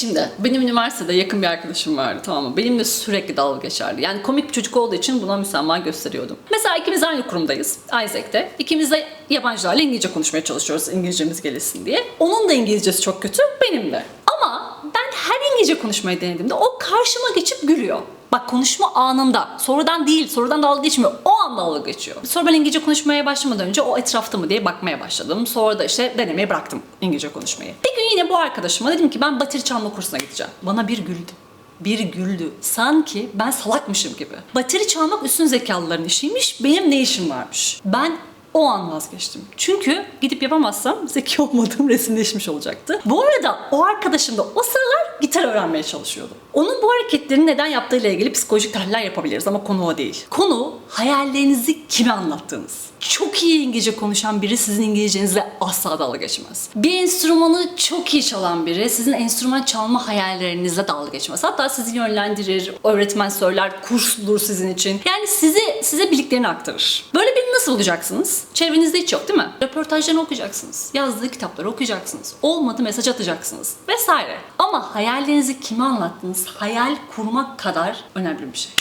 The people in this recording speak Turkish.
Şimdi benim üniversitede yakın bir arkadaşım vardı tamam mı? Benimle sürekli dalga geçerdi. Yani komik bir çocuk olduğu için buna müsamaha gösteriyordum. Mesela ikimiz aynı kurumdayız. Isaac'te. İkimiz de yabancılarla İngilizce konuşmaya çalışıyoruz İngilizcemiz gelişsin diye. Onun da İngilizcesi çok kötü, benim de. Ama ben her İngilizce konuşmayı denediğimde o karşıma geçip gülüyor. Bak konuşma anında. Sorudan değil, sorudan dalga geçmiyor. An dalga geçiyor. Sonra ben İngilizce konuşmaya başlamadan önce o etrafta mı diye bakmaya başladım. Sonra da işte denemeyi bıraktım İngilizce konuşmayı. Bir gün yine bu arkadaşıma dedim ki ben bateri çalma kursuna gideceğim. Bana bir güldü. Bir güldü. Sanki ben salakmışım gibi. Bateri çalmak üstün zekalıların işiymiş, benim ne işim varmış. Ben o an vazgeçtim. Çünkü gidip yapamazsam zeki olmadığım resimleşmiş olacaktı. Bu arada o arkadaşım da o sıralar gitar öğrenmeye çalışıyordu. Onun bu hareketlerini neden yaptığıyla ilgili psikolojik tahliller yapabiliriz ama konu o değil. Konu hayallerinizi kime anlattığınız. Çok iyi İngilizce konuşan biri sizin İngilizcenizle asla dalga geçmez. Bir enstrümanı çok iyi çalan biri sizin enstrüman çalma hayallerinizle dalga geçmez. Hatta sizi yönlendirir, öğretmen söyler, kurs bulur sizin için. Yani sizi size bildiklerini aktarır. Böyle nasıl bulacaksınız? Çevrenizde hiç yok değil mi? Röportajlarını okuyacaksınız. Yazdığı kitapları okuyacaksınız. Olmadı mesaj atacaksınız. Vesaire. Ama hayallerinizi kime anlattınız? Hayal kurmak kadar önemli bir şey.